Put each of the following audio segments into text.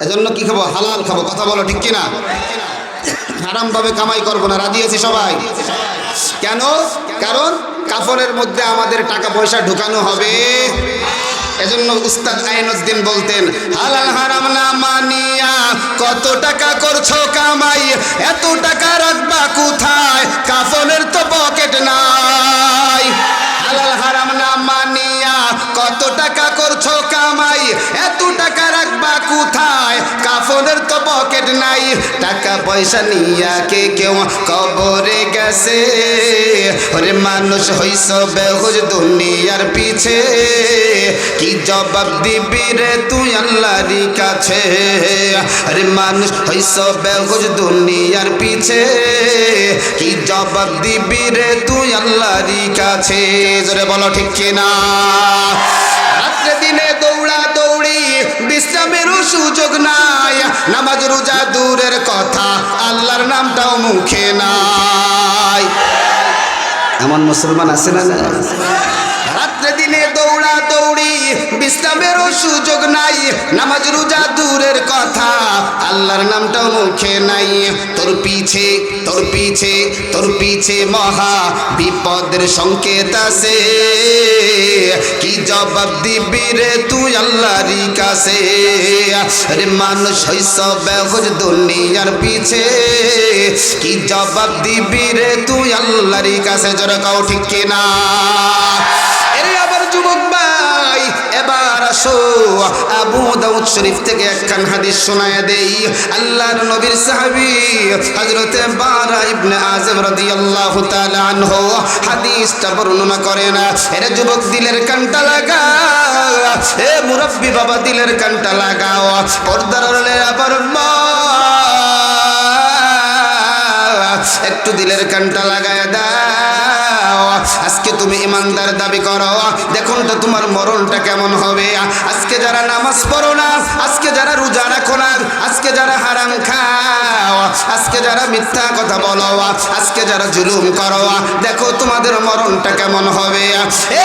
এজন্য কি খাব? হালাল খাব। কথা বলো, ঠিক কিনা? হারামভাবে কামাই করব না। রাজি আছি সবাই? কেন? কারণ কাফনের মধ্যে আমাদের টাকা পয়সা ঢুকানো হবে। এজন্য উস্তাদ আইনুদ্দিন বলতেন, হালাল হারাম না মানিয়া, কত টাকা করছ কামাই? এত টাকা রাখবা কোথায়? কাফনের তো পকেট নাই। হালাল হারাম না মানিয়া, কত টাকা করছ কামাই? এত টাকা কোথায়? কাফনের তো পকেট নাই। টাকা পয়সা নিয়া কে কেউ কবরে গেছে? ওরে মানুষ হইস বেহুজ দুনিয়ার পিছে। কি জবাব দিবি রে তুই আল্লাহরই কাছে? আরে মানুষ হইস বেহুজ দুনিয়ার পিছে। কি জবাব দিবি রে তুই আল্লাহরই কাছে? জোরে বলো ঠিক কিনা? সুযোগ নাই নামাজ রোজা দূরের কথা আল্লাহর নামটাও মুখে নাই এমন মুসলমান আছে না? রাত্রে দিনে দৌড়া দৌড়ি বিশ্রামেরও সুযোগ নাই। নামাজ রোজা দূরের কথা। আল্লাহর নামটাও মুখে নাই। তোর পিছে তোর পিছে তোর পিছে মহা বিপদের সংকেত আছে। কি জবাব দিবি রে তুই আল্লাহরই কাছে? আরে মানুষ হইস বেহুজ দুনিয়ার পিছে। কি জবাব দিবি রে তুই আল্লাহরই কাছে? জোরে কাও ঠিক কিনা? আসো। আবু দাউদ শরীফ থেকে একখান হাদিস শোনায় দেই। আল্লাহর নবীর সাহাবী হযরতে বারা ইবনে আযম রাদিয়াল্লাহু তাআলা আনহু হাদিসটা বর্ণনা করেন, এর যুবক, দিলের কানটা লাগা এ মুরব্বি বাবা, দিলের কানটা লাগাও। পর্দার আবার মা। একটু দিলের কানটা লাগায় দাও। আজকে তুমি ইমানদার দাবি করো। দেখুন তো তোমার মরণটা কেমন হবে। আজকে যারা নামাজ পড়ো না, আজকে যারা রোজা রাখো না, আজকে যারা হারাম খাও, আজকে যারা মিথ্যা কথা বলো, আজকে যারা জুলুম করো, দেখো তোমাদের মরণটা কেমন হবে। এ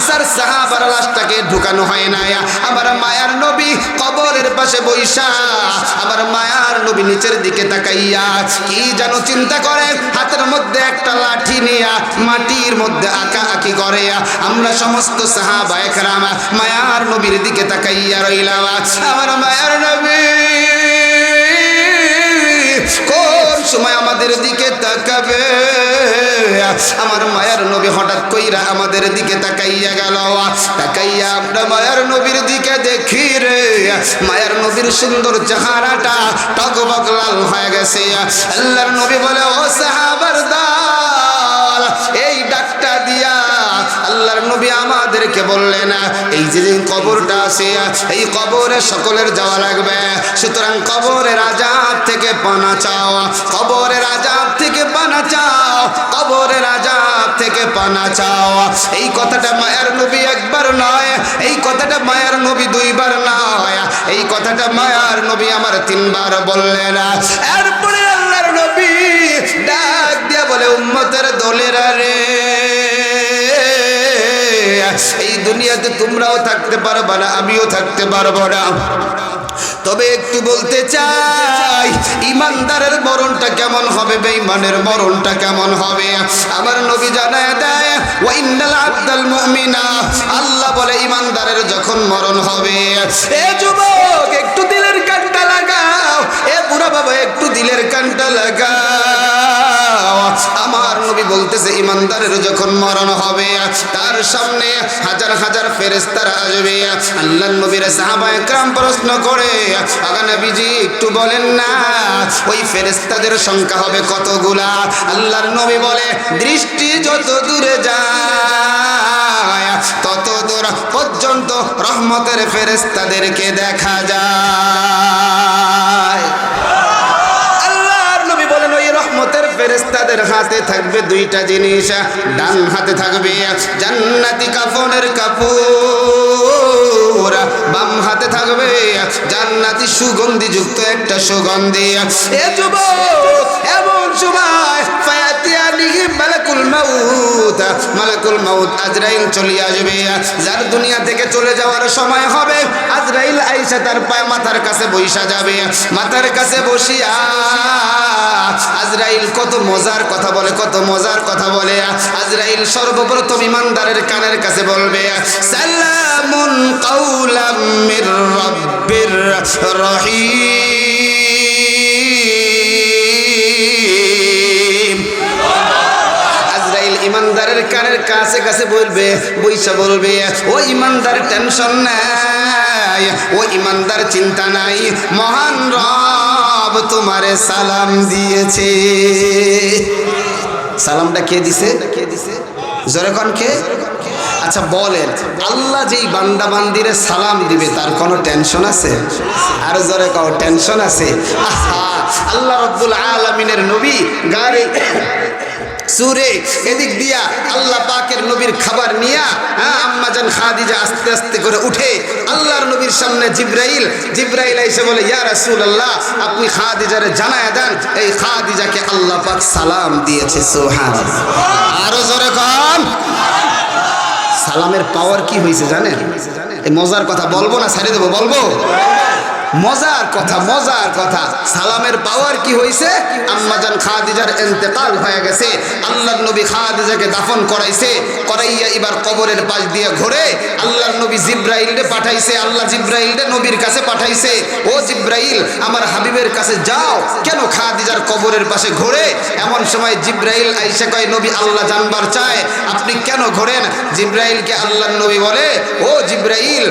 আনসার সাহাবার লাশটাকে ঢুকানো হয় নাই আমার মায়ার নবী কবরের পাশে বৈশা, আমার মায়ার নবী নিচের দিকে তাকাইয়া কি যেন চিন্তা করে, হাতের মধ্যে একটা লাঠি নিয়া মাটির মধ্যে আঁকা আঁকি করে। আমরা সমস্ত সাহাবা একরাম মায়ার নবীর দিকে তাকাইয়া রইলাম। আমার মায়ার নবী কোন সময় আমাদের দিকে তাকাবে? আমার মায়ার নবী হঠাৎ কইরা আমাদের দিকে তাকাইয়া গেল। তাকাইয়া আমরা মায়ার নবীর দিকে দেখি রে। মায়ার নবীর সুন্দর চেহারাটা টকবক লাল হয়ে গেছে। আল্লাহর নবী বলে, ও সাহাবার দল এই দিয়া আল্লাহর নবী আমাদেরকে বললেন, এই যে কবরটা আছে, এই কবরে সকলের যাওয়া লাগবে। সুতরাং কবরের আজাব থেকে পানা চাও, কবরের আজাব থেকে পানা চাও, কবরের আজাব থেকে পানা চাও। এই কথাটা মায়ের নবী একবার নয়, এই কথাটা মায়ের নবী দুইবার নয়, এই কথাটা মায়ার নবী আমার তিনবার বললেন। এরপরে আল্লাহর নবী ডাক দিয়া বলে, উম্মতের দলেরা রে এই দুনিয়াতে তোমরাও থাকতে পারবা না, আমিও থাকতে পারব না। তবে একটু বলতে চাই, ইমানদারের মরণটা কেমন হবে, বেঈমানের মরণটা কেমন হবে? আমার নবী জানায় দেয় ওয়াইন্নাল আব্দাল মুমিনা। আল্লাহ বলে, ইমানদারের যখন মরণ হবে, এ যুবক, একটু দিলের কানটা লাগাও, এ বুড়া বাবা, একটু দিলের কানটা লাগাও। আমার নবী বলতেছে, ইমানদারের যখন মরণ হবে, তার সামনে হাজার হাজার ফেরেস্তারা আসবে। আল্লাহ নবীর সাহাবা একরাম প্রশ্ন করে একটু বলেন না, ওই ফেরেস্তাদের সংখ্যা হবে কতগুলা? আল্লাহর নবী বলে, দৃষ্টি যত দূরে যায়, তত দূর পর্যন্ত রহমতের ফেরেস্তাদেরকে দেখা যায়। ফেরেস্তার হাতে থাকবে দুইটা জিনিস। ডান হাতে থাকবে জান্নাতি কাফনের কাপড়। বাম হাতে থাকবে জান্নাতি সুগন্ধি যুক্ত একটা সুগন্ধি। এ যুবক, এমন সময় ফায়াতিয়ানিহি মালাকুল মালাকুল মাউত আজরাইল আসবে। যার দুনিয়া থেকে চলে যাওয়ার সময় হবে, আজরাইল আইসা তার পায় মাথার কাছে বইসা যাবে। মাথার কাছে বসিয়া আজরাইল কত মজার কথা বলে, কত মজার কথা বলে। আজরাইল সর্বপ্রথম ইমানদারের কানের কাছে বলবে, সালামুন কাউলাম মির রাব্বির রহিম। ইমানদারের কানের কাছে কাছে বলবে বৈশা বলবে, ও ইমানদার টেনশন নাই। ও ইমানদার, চিন্তা নাই। মহান রব তোমারে সালাম দিয়েছে। সালামটা কে দিছে? কে দিছে জোরে কন কে? আচ্ছা বলেন, আল্লাহ যেই বান্দা বান্দিরে সালাম দিবে, তার কোনো টেনশন আছে? আর জোরে কাও টেনশন আছে? আল্লাহ রব্বুল আলমিনের নবী গাড়ি সুরে এদিক দিয়া আল্লাহ পাকের নবীর খাবার নিয়া হ্যাঁ আম্মাজান খাদিজা আস্তে আস্তে করে উঠে আল্লাহর নবীর সামনে জিব্রাইল জিব্রাইল এসে বলে, ইয়া রাসূলুল্লাহ, আপনি খাদিজারে জানায় দেন, এই খাদিজাকে আল্লাহ পাক সালাম দিয়েছে সুবহান আরও জোরে কন। সালামের পাওয়ার কি হয়েছে জানেন? এই মজার কথা বলব না ছেড়ে দেবো, বলব? মজার কথা মজার কথা। সালামের পাওয়ার কি হয়েছে আম্মাজান খাদিজার ইন্তেকাল হয়ে গেছে। আল্লাহর নবী খাদিজাকে দাফন করাইছে। করাইয়া এবার কবরের পাশ দিয়ে ঘুরে। আল্লাহর নবী জিব্রাইলরে পাঠাইছে। আল্লাহ জিব্রাইলরে নবীর কাছে পাঠাইছে। ও জিব্রাইল, আমার হাবিবের কাছে যাও। কেন খাদিজার কবরের পাশে ঘোরে? এমন সময় জিব্রাইল আইসা কয়, নবী, আল্লাহ জানবার চায়। আপনি কেন ঘোরেন? জিব্রাইলকে আল্লাহর নবী বলে, ও জিব্রাইল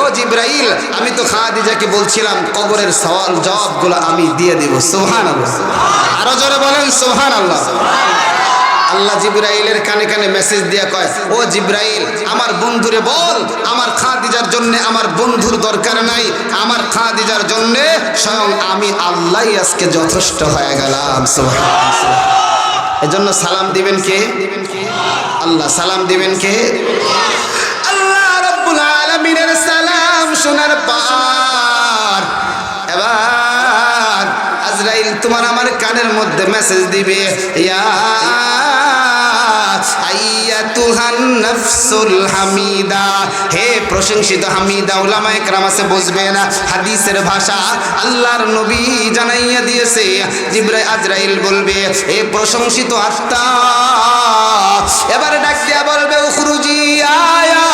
ও জিব্রাইল, আমি তো খাদিজাকে বলছিলাম, কবরের সওয়াল জবাবগুলো আমি দিয়ে দেব। সোহান আল্লাহ আরও জোরে বলেন সোহান আল্লাহ আল্লাহ জিব্রাইলের কানে কানে মেসেজ দিয়া কয়, ও জিব্রাইল, আমার বন্ধুরে বল, আমার খাদিজার জন্য আমার বন্ধুর দরকার নাই। আমার খাদিজার জন্য স্বয়ং আমি আল্লাহই আজকে যথেষ্ট হয়ে গেলাম। এজন্য সালাম দিবেন কে? আল্লাহ সালাম দিবেন কে? আল্লাহ রব্বুল আলামিনের সালাম শোনার পর আজরাইল তোমার আমার কানের মধ্যে মেসেজ দিবে হামিদা। আছে হাদিসের ভাষা। আল্লাহর নবী জানাইয়া দিয়েছে বলবে হে প্রশংসিত আত্মা এবার ডাক বলবে, উখরুজি, আয়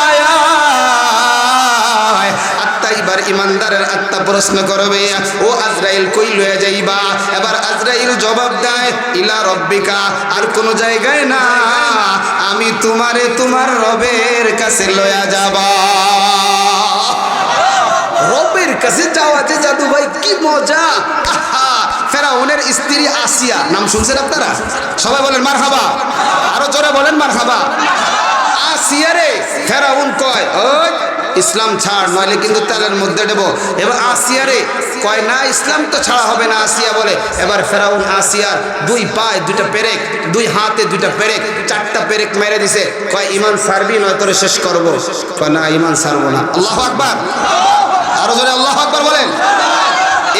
এবার ইমানদারের আত্মা প্রশ্ন করবে, ও আজরাইল, কই লয়ে যাইবা? এবার আজরাইল জবাব দেয়, ইলা রব্বিকা, আর কোন জায়গায় না। আমি তোমারে তোমার রবের কাছে লয়া যাবা। রবের কাছে যাওয়া যে জাদু ভাই, কি মজা। ফেরাউনের স্ত্রী আসিয়া, নাম শুনছেন আপনারা? সবাই বলেন মার খাবা আরও জোরে বলেন মার খাবা আসিয়া রে, ফেরাউন কয় ওই ইসলাম ছাড়, নইলে কিন্তু তেলের মধ্যে দেব। এবার আসিয়া রে কয়, না, ইসলাম তো ছাড়া হবে না। আসিয়া বলে, এবার ফেরাউন আসিয়ার দুই পায়ে দুইটা পেরেক, দুই হাতে দুইটা পেরেক, চারটা পেরেক মেরে দিছে। কয়, ইমান সারবি নয় তোরে শেষ করব। কয়, না, ইমান সারবো না। আল্লাহ আকবার। আরও জোরে আল্লাহ আকবার বলেন।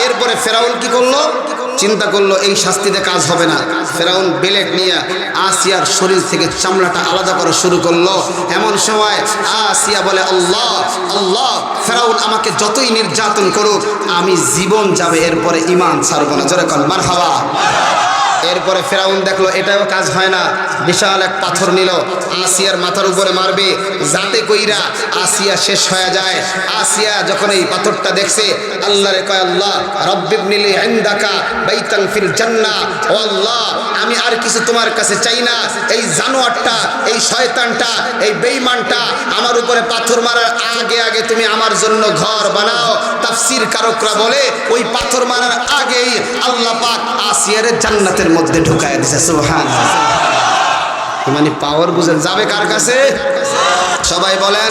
এরপরে ফেরাউন কি করল? চিন্তা করল, এই শাস্তিতে কাজ হবে না। ফেরাউন বেলেট নিয়ে আসিয়ার শরীর থেকে চামড়াটা আলাদা করা শুরু করল। এমন সময় আসিয়া বলে, আল্লাহ আল্লাহ, ফেরাউন আমাকে যতই নির্যাতন করুক, আমি জীবন যাবে, এরপরে ইমান ছাড়ব না। জোরে কন মার হাওয়া এরপরে ফেরাউন দেখল, এটাও কাজ হয় না। বিশাল এক পাথর নিল। আসিয়ার মাথার উপরে মারবে। যাতে কইরা আসিয়া শেষ হয়ে যায়। আসিয়া যখন এই পাথরটা দেখছে আল্লাহরে কয়, আল্লাহ রব্বিবনিলি ইনদাকা বাইতান ফিল জান্নাহ ও আল্লাহ, আমি আর কিছু তোমার কাছে চাই না। এই জানোয়ারটা, এই শয়তানটা, এই বেঈমানটা আমার উপরে পাথর মারার আগে আগে তুমি আমার জন্য ঘর বানাও। তাফসীর কারকরা বলে, ওই পাথর মারার আগেই আল্লাহ পাক আসিয়ারে জান্নাতের মধ্যে ঢুকায় দিছে সোহান মানে পাওয়ার বুঝেন যাবে কার কাছে? সবাই বলেন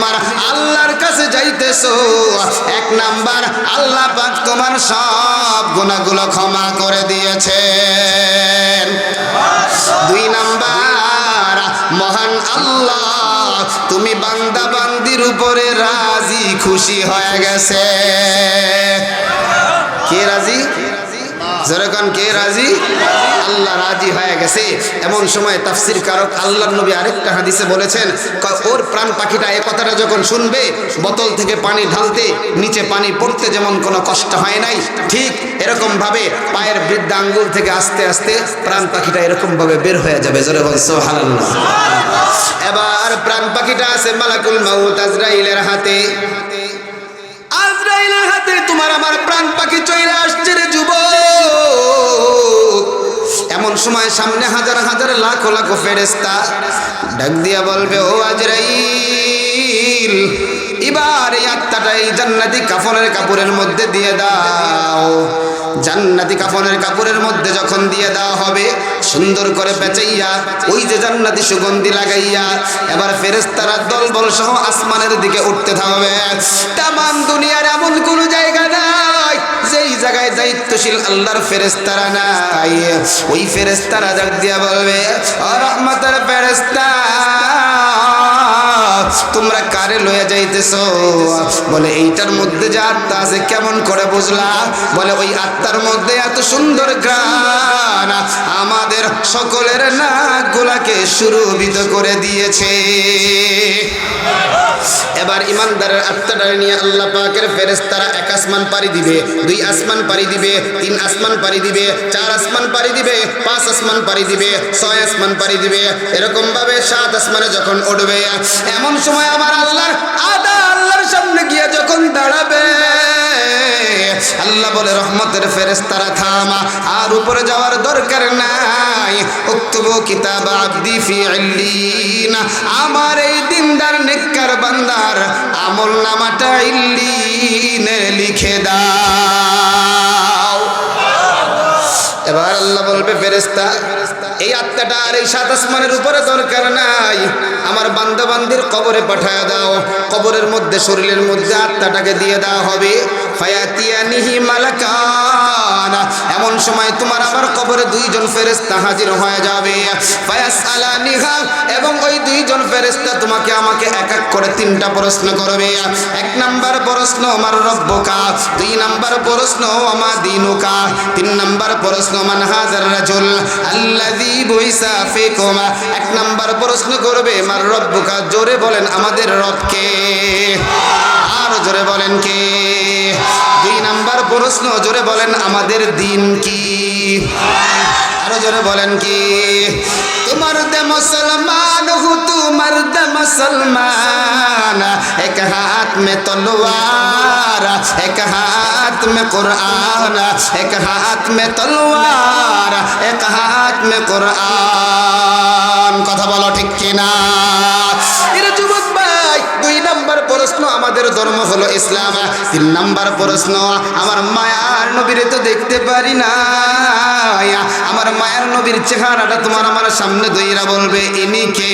তোমার আল্লাহর কাছে যাইতেছো। এক নাম্বার, আল্লাহ পাক তোমার সব গুণাগুলো ক্ষমা করে দিয়েছেন। দুই নাম্বার, মহান আল্লাহ, তুমি বান্দা বান্দির উপরে রাজি, খুশি হয়ে গেছে। কে রাজি? যেরকম কে রাজি? আল্লাহ রাজি হয়ে গেছে। এমন সময় তাফসির কারক আল্লাহ নবী আরেকটা হাদিসে বলেছেন ওর প্রাণ পাখিটা এই কথাটা যখন শুনবে, বোতল থেকে পানি ঢালতে, নিচে পানি পড়তে যেমন কোনো কষ্ট হয় নাই, ঠিক এরকম ভাবে পায়ের বৃদ্ধ আঙ্গুল থেকে আস্তে আস্তে প্রাণ পাখিটা এরকম ভাবে বের হয়ে যাবে। বল সুবহানাল্লাহ। এবার প্রাণ পাখিটা আছে মালাকুল মাউত আজরাইলের হাতে। আজরাইলের হাতে তোমার আমার প্রাণ পাখি চলে আসছে রে যুবক। এমন সময় সামনে হাজার হাজার লাখ লাখ ফেরেস্তা ডাক দিয়া বলবে, ও আজরাইল, এবার এই আত্মাটা এই জান্নাতি কাফনের কাপড়ের মধ্যে দিয়ে দাও। জান্নাতি কাফনের কাপড়ের মধ্যে যখন দিয়ে দেওয়া হবে, সুন্দর করে বেচাইয়া ওই যে জান্নাতি সুগন্ধি লাগাইয়া, এবার ফেরেস্তারা দল সহ আসমানের দিকে উঠতে থাকবে তামাম দুনিয়ার এমন কোন জায়গা যেই জায়গায় দায়িত্বশীল আল্লাহর ফেরেস্তারা নাই ওই ফেরেস্তারা ডাক দিয়া বলবে রহমতের ফেরেস্তা তোমরা কারে লয়ে যাইতেছ? বলে, এইটার মধ্যে যে আত্মা আছে, কেমন করে বুঝলা? বলে, ওই আত্মার মধ্যে এত সুন্দর গান আমাদের সকলের নাকগুলাকে সুরভিত করে দিয়েছে। এবার ইমানদারের আত্মাটা নিয়ে আল্লাহ পাকের ফেরেস্তারা এক আসমান পাড়ি দিবে, দুই আসমান পাড়ি দিবে, তিন আসমান পাড়ি দিবে, চার আসমান পাড়ি দিবে, পাঁচ আসমান পাড়ি দিবে, ছয় আসমান পাড়ি দিবে। এরকম ভাবে সাত আসমানে যখন উঠবে এমন সময় আমার আল্লাহর আদা আল্লাহর সামনে গিয়ে যখন দাঁড়াবে, আল্লাহ বলে, রহমতের ফেরেস্তারা থামা, আর উপরে যাওয়ার দরকার নাই। উক্তবু কিতাব আব্দি ফি ইল্লিন। আমার এই দিনদার, নেককার বান্দার আমল নামাটা ইল্লিনে লিখে দাও। এবার আল্লাহ বলবে ফেরেস্তা এই আত্মাটা আর এই সাত আসমানের উপরে দরকার নাই। আমার বান্দা বান্দির কবরে পাঠায় দাও। কবরের মধ্যে, শরীরের মধ্যে আত্মাটাকে দিয়ে দেওয়া হবে। এমন সময় তোমার কবরে দুইজন ফেরেস্তা হাজির হয়ে যাবে। এবং ওই দুইজন ফেরেস্তা তোমাকে আমাকে এক এক করে তিনটা প্রশ্ন করবে। এক নাম্বার প্রশ্ন, আমার রব্বকা দুই নাম্বার প্রশ্ন দিনুকা তিন নাম্বার প্রশ্ন, মান হাজার রাজুল এক নাম্বার প্রশ্ন করবে, মার রব্বুকা জোরে বলেন, আমাদের রবকে আর জোরে বলেন, কে দুই নাম্বার প্রশ্ন, জোরে বলেন আমাদের দিন কি? আরও জোরে বলেন কি? তোমার দে মুসলমান, হু তোমার দে মুসলমান। এক হাত মে তলোয়ার, এক হাত মে কুরআন, এক হাত মে তলোয়ার, এক হাত মে কুরআন। কথা বলো ঠিক কিনা? এরা ভাই দুই নাম্বার প্রশ্ন, আমাদের ধর্ম হলো ইসলাম। তিন নাম্বার প্রশ্ন, আমার মায়ার নবীরে তো দেখতে পারি না আমার মায়ের নবীর চেহারাটা তোমার আমার সামনে দইরা বলবে, ইনি কে?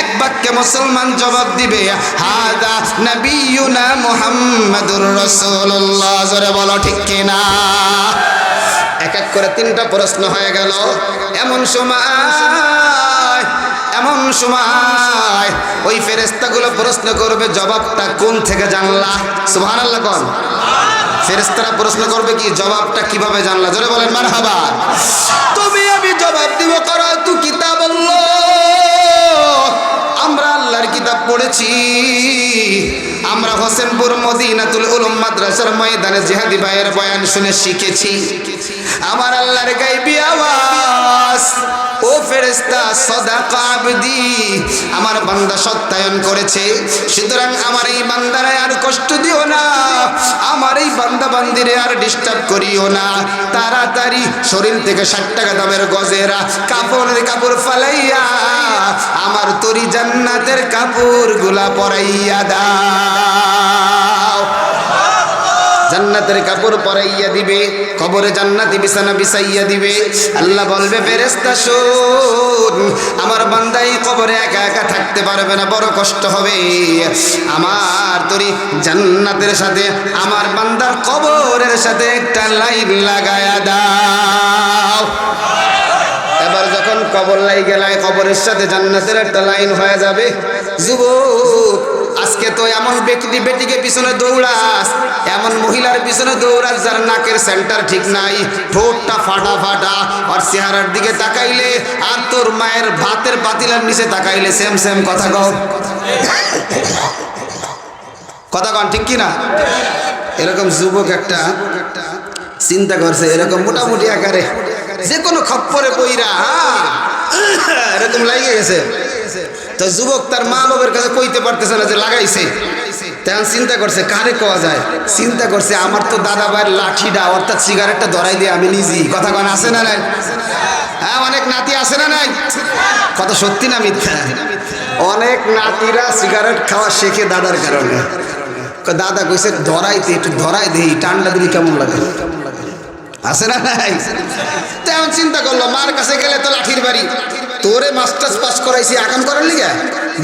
এক বাক্যে মুসলমান জবাব দিবে, হাদা নবিয়ুনা মুহাম্মাদুর রাসূলুল্লাহ। জোরে বলো, ঠিক কিনা এক এক করে তিনটা প্রশ্ন হয়ে গেল। এমন সময় এমন সময় ওই ফেরেস্তাগুলো প্রশ্ন করবে, জবাবটা কোন থেকে জানলা? সুহান আল্লাহ কন? ফেরেস্তারা প্রশ্ন করবে কি, জবাবটা কীভাবে জানলা? জোরে বলেন মার হাবা তুমি আমি জবাব দিব, করো তু কিতাব আমরা আল্লাহর কিতাব পড়েছি। আমরা হোসেনপুর মদিনাতুল উলুম মাদ্রাসার ময়দানে জিহাদি ভাইয়ের বয়ান শুনে শিখেছি। আমার আল্লাহর গাইবি আওয়াজ। ও ফেরেস্তা সদাকা আবদি। আমার বান্দা সত্যায়ন করেছে। সুতরাং আমার এই বান্দারে আর কষ্ট দিও না। আমার এই বান্দা বান্দিরে আর ডিস্টার্ব করিও না। তাড়াতাড়ি শরীর থেকে ষাট টাকা দামের গজেরা কাপড়ের কাপড় ফালাইয়া, আমার তরি জান্নাতের কাপড়গুলা পরাইয়া দাও। জান্নাতের কাপড় পরাইয়া দিবে, কবরে জান্নাতি বিছানা বিছাইয়া দিবে। আল্লাহ বলবে ফেরেস্তা শোন, আমার বান্দাই কবরে একা একা থাকতে পারবে না, বড় কষ্ট হবে। আমার তোরি জান্নাতের সাথে, আমার বান্দার কবরের সাথে একটা লাইন লাগায়া দাও। এবার যখন কবর লাই গেলায় কবরের সাথে জান্নাতের একটা লাইন হয়ে যাবে। যুবক তো এমন ব্যক্তি বেটিকে পিছনে দৌড়াস। এমন মহিলার পিছনে দৌড়াস যার নাকের সেন্টার ঠিক নাই। ঠোঁটটা ফাটা ফাটা আর চেহারার দিকে তাকাইলে আর তোর মায়ের ভাতের পাতিলার নিচে তাকাইলে সেম সেম কথা কও। কথা কন ঠিক কি না এরকম যুবক একটা চিন্তা করছে এরকম মোটামুটি আকারে। যে কোনো খপ্পরে বইরা হ্যাঁ, এরকম লাগিয়ে গেছে। তো যুবক তার মা বাবার কাছে কইতে পারতেছে না যে লাগাইছে। তখন চিন্তা করছে, কারে কোয়া যায়? চিন্তা করছে, আমার তো দাদা ভাইয়ের লাঠিটা, অর্থাৎ সিগারেটটা ধরাই দিয়ে আমি নিজেই। কথা কন, আছে না নাই? হ্যাঁ অনেক নাতি আছে না নাই? কত সত্যি না মিথ্যা? অনেক নাতিরা সিগারেট খাওয়া শেখে দাদার কারণে। দাদা কইছে ধরাইতে একটু ধরাই দেই টান্ডা দিলে কেমন লাগে? আছে না নাই? তেমন চিন্তা করল, মার কাছে গেলে তো লাঠির বাড়ি। তোরে মাস্টার্স পাস করাইছি আকাম করার লিগে?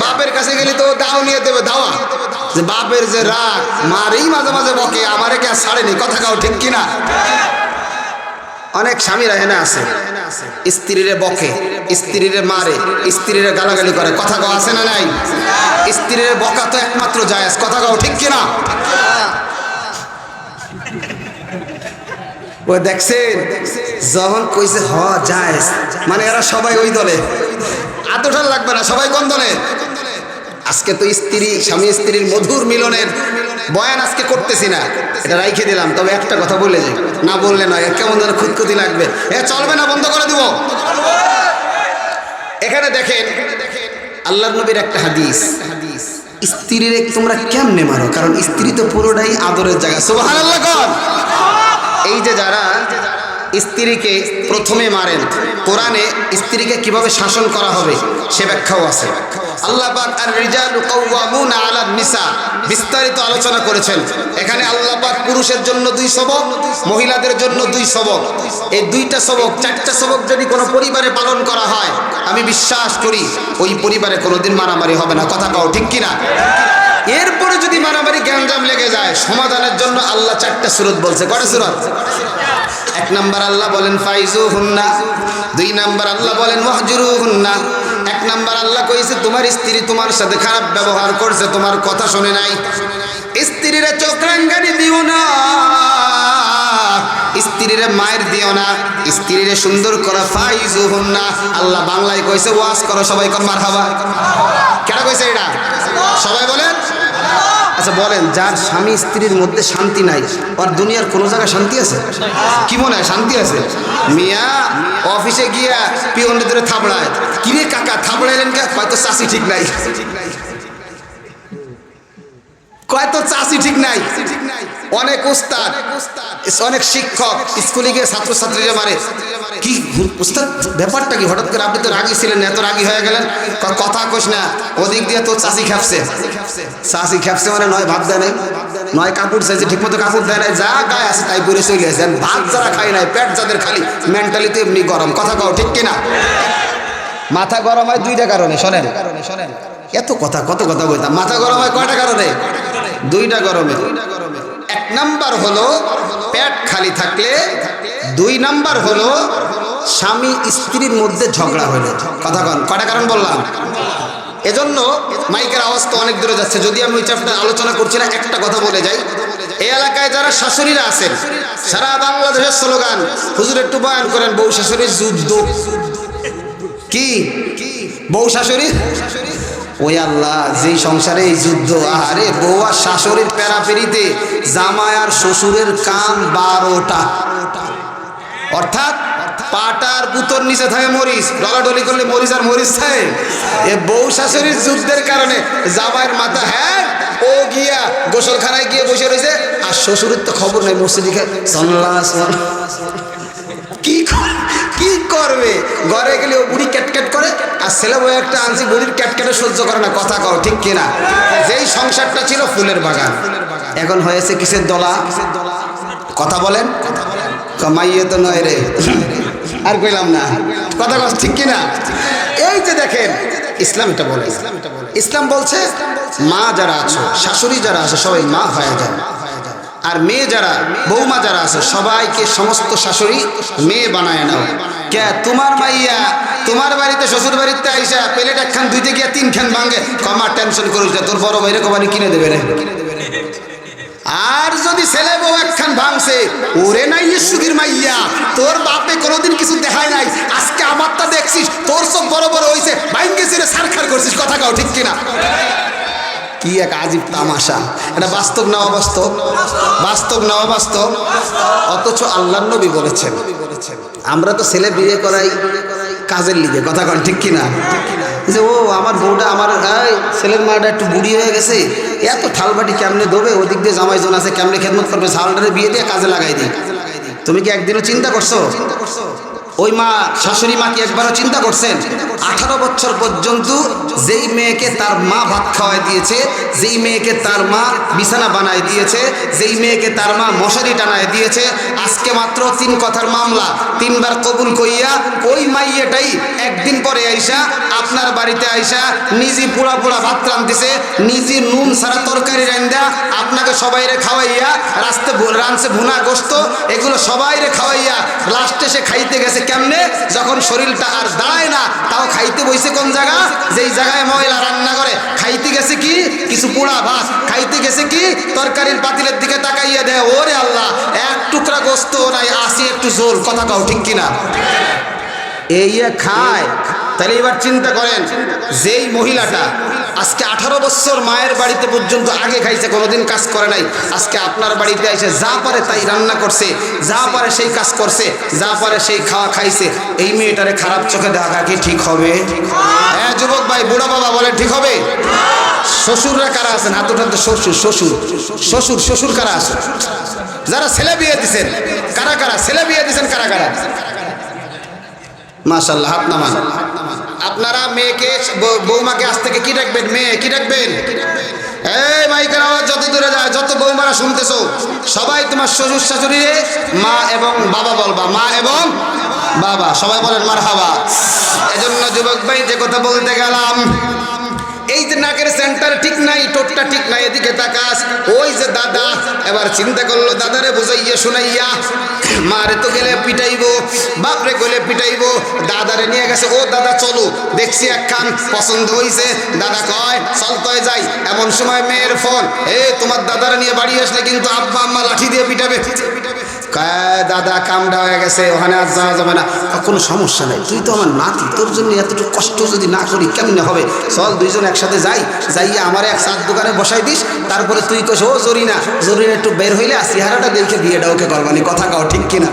বাপের কাছে গেলে তো দাও নিয়ে দেবে দাওয়া যে বাপের যে রাগ, মারেই মাঝে মাঝে বকে, আমারে কে ছাড়েনি? কথা কাও ঠিক কিনা? অনেক স্বামীরা এনে আছে। স্ত্রীরে বকে, স্ত্রীরে মারে, স্ত্রীরে গালাগালি করে। কথা কাও আছে না নাই? স্ত্রীরে বকা তো একমাত্র জায়েজ। কথা কাও ঠিক কিনা? ও দেখছেন? যখন কইছে হ যায় মানে এরা সবাই ওই দলে। আতটার লাগবে না, সবাই কোন দলে? আজকে তো স্ত্রী, স্বামী স্ত্রীর মধুর মিলনের বয়ান আজকে করতেছি না। এটা রাইখে দিলাম, তবে একটা কথা বলে যাই। না বললে নয়, কেমন যেন খুঁতখুতি লাগবে। এ, চলবে না, বন্ধ করে দিব। এখানে দেখেন আল্লাহ নবীর একটা হাদিস। স্ত্রীর তোমরা কেমনে মারো কারণ স্ত্রী তো পুরোটাই আদরের জায়গা। সুবহানাল্লাহ কর। এই যে যারা স্ত্রীকে প্রথমে মারেন, কোরআনে স্ত্রীকে কীভাবে শাসন করা হবে সে ব্যাখ্যাও আছে। আল্লাহ বিস্তারিত আলোচনা করেছেন। এখানে পুরুষের জন্য দুই সবক, মহিলাদের জন্য দুই সবক। এই দুইটা সবক, চারটা সবক যদি কোনো পরিবারে পালন করা হয়, আমি বিশ্বাস করি ওই পরিবারে কোনোদিন মারামারি হবে না। কথা কও, ঠিক কিনা? এরপরে যদি মারামারি গ্যাঞ্জাম লেগে যায়, সমাধানের জন্য আল্লাহ চারটা সুরত বলছে। কটা সুরত? এক নাম্বার আল্লাহ বলেন ফাইজু হুন্না দুই নাম্বার আল্লাহ বলেন মহজুরু হুন্না এক নাম্বার আল্লাহ কইছে, তোমার স্ত্রী তোমার সাথে খারাপ ব্যবহার করছে, তোমার কথা শুনে নাই। স্ত্রীরা চোখ রাঙ্গানি দিও না। স্ত্রীরে মায়ের দিও না, স্ত্রীরে সুন্দর করা ফাইজু হুন্না আল্লাহ বাংলায় কইছে, ওয়াজ করো, সবাই কর মার হাবা কেন কইছে এটা? সবাই বলেন? আচ্ছা বলেন, যার স্বামী স্ত্রীর মধ্যে শান্তি নাই আর দুনিয়ার কোনো জায়গায় শান্তি আছে? কি মনে হয়, শান্তি আছে? মিয়া, অফিসে গিয়া পিয়নের ধরে থাবড়ায় কিরে কাকা থাবড়াইলেন কে? হয়তো চাষি ঠিক নাই। কয় তো চাষি ঠিক নাই। অনেক উস্তাদ অনেক শিক্ষক, স্কুলে গিয়ে ছাত্রছাত্রীরা মারে। কি উস্তাদ, ব্যাপারটা কি? হঠাৎ করে আপনি তো রাগি ছিলেন, এত রাগি হয়ে গেলেন? কথা কোস না, ওদিক দিয়ে তো চাষি খেপছে। চাষি খেপছে মানে নয় ভাত দেয় নাই। নয় কাপড় চাইছে ঠিক মতো কাপড় দেয় নাই, যা গায়ে আছে তাই পরে চলে আসে। ভাত যারা খায় নাই, পেট যাদের খালি মেন্টালিতে এমনি গরম। কথা কও, ঠিক কিনা? মাথা গরম হয় দুইটা কারণে, শোনেন। এত কথা, কত কথা বলতাম। মাথা গরম হয় কয়টা কারণে? দুইটা গরমে দুইটা গরমে এক নাম্বার হলো পেট খালি থাকলে, দুই নাম্বার হলো স্বামী স্ত্রীর মধ্যে ঝগড়া হলো। কথা কন কয়টা কারণ বললাম? এজন্য মাইকের আওয়াজ তো অনেক দূরে যাচ্ছে। যদি আমি ওই চ্যাপ্টার আলোচনা করছি না, একটা কথা বলে যাই। এই এলাকায় যারা শাশুড়িরা আছেন, সারা বাংলাদেশের স্লোগান, হুজুর একটু বয়ান করেন, বউ শাশুড়ির যুদ্ধ। কি? বউ শাশুড়ি? ওই আল্লাহ, যেই সংসারে এই যুদ্ধ আরে বউ আর শাশুড়ির প্যারাপেরিতে জামাই আর শ্বশুরের কান বারোটা। অর্থাৎ পাটার পুতর নিচে থাকে মরিচ ডলাডলি করলে মরিচ আর মরিচ থাকে। এ বউ শাশুড়ির যুদ্ধের কারণে জামাইয়ের মাথা হ্যাঁ ও গিয়া গোসলখানায় গিয়ে বসে রয়েছে, আর শ্বশুরের তো খবর নেই, মসজিদে সাল্লাহ কি কি করবে? ঘরে গেলে ও বুড়ি ক্যাটক্যাট করে, আর ছেলে বই একটা আনছি, বুড়ির ক্যাটক্যাটে সহ্য করে না, কথা কও, ঠিক কিনা? যেই সংসারটা ছিল ফুলের বাগান। এখন হয়েছে কিসের দলা? কথা বলেন। কামাইয়ে তো নয় রে। আর কইলাম না। কথা কস, ঠিক কিনা? এই যে দেখেন, ইসলাম এটা বলে। ইসলাম বলছে, মা যারা আছো, শাশুড়ি যারা আছে, সবাই মা হয়ে যায় আর মেয়ে যারা, বৌমা যারা আছে, সবাইকে সমস্ত শাশুড়ি মেয়ে বানায় নাও। কে তোমার মাইয়া, তোমার বাড়িতে শ্বশুর বাড়িতে আইসা প্লেট একখান দুইতে গিয়া তিন খান ভাঙে, কমা টেনশন করিস তোর বড় বাইরে কবানি কিনে দেবে রে। আর যদি ছেলে বউ একখান ভাঙছে, ওরে নাই সুখীর মাইয়া, তোর বাপে কোনোদিন কিছু দেখায় নাই, আজকে আমারটা দেখছিস, তোর সব বড় বড় হয়েছে ভাঙ্গে ছেড়ে সারখার করছিস, কথা কাও ঠিক কিনা? কি এক আজীব তামাশা। এটা বাস্তব না অবাস্তব? বাস্তব না অবাস্তব? অথচ আল্লাহ নবী বলেছেন, আমরা তো ছেলে বিয়ে করাই কাজের লিগে, কথা কন ঠিক কিনা? যে, ও আমার বউটা আমার ছেলের মাটা একটু বুড়ি হয়ে গেছে, এত থালবাটি কেমনে দেবে ওদিক দিয়ে জামাই জন আছে, কেমনে খেদমত করবে? সালটারে বিয়ে দিয়ে কাজে লাগাই দিই। তুমি কি একদিনও চিন্তা করছ? ওই মা শাশুড়ি মা কি একবারও চিন্তা করছেন? আঠারো বছর পর্যন্ত যেই মেয়েকে তার মা ভাত খাওয়াই দিয়েছে, যেই মেয়েকে তার মা বিছানা বানায় দিয়েছে, যেই মেয়েকে তার মা মশারি টানায় দিয়েছে, আজকে মাত্র তিন কথার মামলা। তিনবার কবুল কইয়া ওই মাইয়েটাই একদিন পরে আইসা আপনার বাড়িতে আইসা নিজে পোড়া পোড়া ভাত রাঁধতেছে, নিজে নুন সারা তরকারি রান্দা আপনাকে সবাইরে খাওয়াইয়া রাস্তে রানছে ভুনা গোস্ত, এগুলো সবাইরে খাওয়াইয়া লাস্টে সে খাইতে গেছে কেমনে? যখন শরীরটা আর দাঁড়ায় না, তাও খাইতে বইছে কোন জায়গা? যেই জায়গায় ময়লা রান্না করে। খাইতে গেছে কি? কিছু পোড়া ভাত। খাইতে গেছে কি? তরকারির পাতিলের দিকে তাকাইয়া দেয়, ওরে আল্লাহ, এক টুকরা গোস্ত নাই, আসি একটু জোল। কথা কাও ঠিক কিনা? এই খায়, তাহলে এবার চিন্তা করেন, যেই মহিলাটা আজকে আঠারো বছর মায়ের বাড়িতে পর্যন্ত আগে খাইছে, কোনোদিন কাজ করে নাই। আজকে আপনার বাড়িতে এসে যা পারে তাই রান্না করছে, যা পারে সেই কাজ করছে, যা পারে সেই খাওয়া খাইছে। এই মেয়েটারে খারাপ চোখে দেখা কি ঠিক হবে? হ্যাঁ যুবক ভাই, বুড়া বাবা বলে ঠিক হবে? শ্বশুররা কারা আছেন? হাত উঠাতে শ্বশুর শ্বশুর। শ্বশুর শ্বশুর কারা আছে? যারা ছেলে বিয়ে দিছেন, কারা কারা? ছেলে বিয়ে দিছেন কারা কারা? মাশাল্লাহ হাত নামান। আপনারা মেয়েকে বৌমাকে আজ থেকে কি ডাকবেন? মেয়ে, কি রাখবেন এই মাইকের আওয়াজ যত দূরে যায়, যত বৌমারা শুনতেছ, সবাই তোমার শ্বশুর শাশুড়ি মা এবং বাবা বলবা। মা এবং বাবা। সবাই বলেন মার হাবা এজন্য যুবক ভাই, যে কথা বলতে গেলাম যে নাকের সেন্টার ঠিক নাই টোটটা ঠিক নাই এদিকে তাকাস। ওই যে দাদা এবার চিন্তা করল দাদারে বুঝাইয়া শুনাইয়া মারে তো গেলে পিটাইবো বাপরে গেলে পিটাইবো। দাদারে নিয়ে গেছে ও দাদা চলো দেখছি একখান পছন্দ হইছে। দাদা কয় চল তয় যাই এমন সময় মেয়ের ফোন এ তোমার দাদারে নিয়ে বাড়ি আসলে কিন্তু আব্বা আম্মা লাঠি দিয়ে পিটাবে। কয়, দাদা কামটা হয়ে গেছে, ওখানে আর যাওয়া যাবে না। কোনো সমস্যা নেই, তুই তো আমার নাতি, তোর জন্য এতটুকু কষ্ট যদি না করি, কেমনে হবে? চল, দুইজন একসাথে যাই, যাইয়া আমার এক সাত দোকানে বসাই দিস, তারপরে তুই কস ও জরিনা জরিনা, একটু বের হইলে চেহারাটা দেখে বিয়েটা ওকে করবানি, কথা কাও, ঠিক কিনা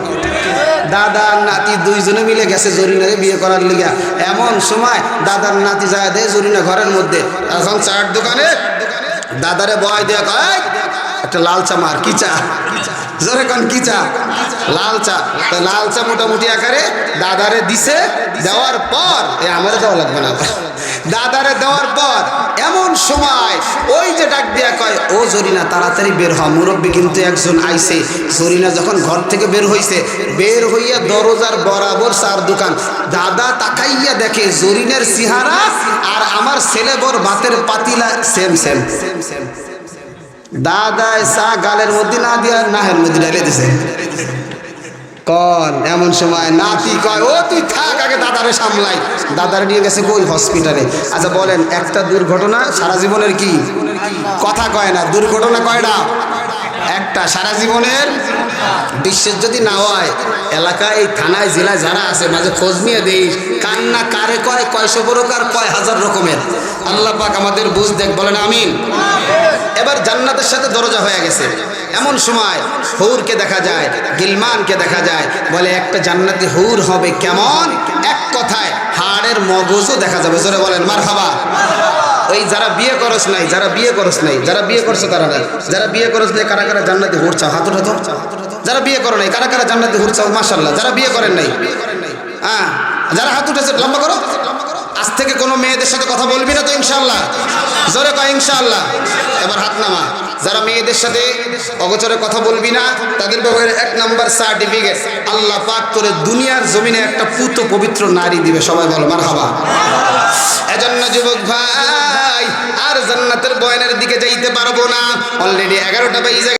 দাদা আর নাতি দুইজনে মিলে গেছে জরিনারে বিয়ে করার লিগা, এমন সময় দাদার নাতি যায় দেয় জরিনা ঘরের মধ্যে, এখন চার দোকানে, দাদারে বয় দেয়া কয়, একটা লাল চা মার, কি চা? জোরে কন, কি চা? লাল চা। তো লাল চা মোটামুটি আকারে দাদারে দিছে, দেওয়ার পর এ আমারে দেওয়া লাগবে না। দাদারে দেওয়ার পর এমন সময় ওই যে ডাক দিয়া কয়, ও জরিনা, তাড়াতাড়ি বের হ। মুরব্বী কিন্তু একজন আইছে। জরিনা যখন ঘর থেকে বের হইছে, বের হইয়া দরজার বরাবর চার দোকান। দাদা তাকাইয়া দেখে জরিনের সিহারা আর আমার ছেলে বর ভাতের পাতিলা সেম সেম সেম সেম দাদায় চা গালের মধ্যে না নাহের মধ্যে এমন সময় কয়, ও, তুই থাক, আগে দাদারে সামলাই। দাদারে নিয়ে গেছে হসপিটালে। আচ্ছা বলেন, একটা দুর্ঘটনা সারা জীবনের কি? কথা কয় না, দুর্ঘটনা কয়টা? একটা, সারা জীবনের? বিশ্বের যদি না হয়, এলাকায়, এই থানায়, জেলায় যারা আছে, মাঝে খোঁজ নিয়ে দেই, কান্না কারে কয় কয়শো প্রকার কয় হাজার রকমের। আল্লাহ পাক আমাদের বুঝ দেখ, বলেন, আমিন। এবার জান্নাতের সাথে দরজা হয়ে গেছে। এমন সময় হৌরকে দেখা যায়, গিলমানকে দেখা যায়, বলে, একটা জান্নাতি হৌর হবে কেমন? এক কথায় হাড়ের মগজও দেখা যাবে। জোরে বলেন মার হাবা ওই যারা বিয়ে করস নাই, যারা বিয়ে করস নাই, যারা বিয়ে করছ তারা নাই। যারা বিয়ে করস নাই, কারা কারা জান্নাতি হুর চাও? হাত উঠাতো যারা বিয়ে করো নাই, কারা কারা জান্নাতি হুর চাও? মাশাল্লাহ যারা বিয়ে করেন নাই। হ্যাঁ যারা হাত উঠেছে, লম্বা করো। আজ থেকে কোনো মেয়েদের সাথে কথা বলবি না তো ইনশাল্লাহ জোরে কয় ইনশাল্লাহ এবার হাত নামা। যারা মেয়েদের সাথে অগোচরে কথা বলবি না, তাদের ব্যাপারে এক নাম্বার সার্টিফিকেট। আল্লাহ পাক করে দুনিয়ার জমিনে একটা পুত পবিত্র নারী দিবে, সবাই বলো মার হাবা এজন্য যুবক ভাই, আর জান্নাতের বয়নের দিকে যাইতে পারব না। অলরেডি এগারোটা বাজে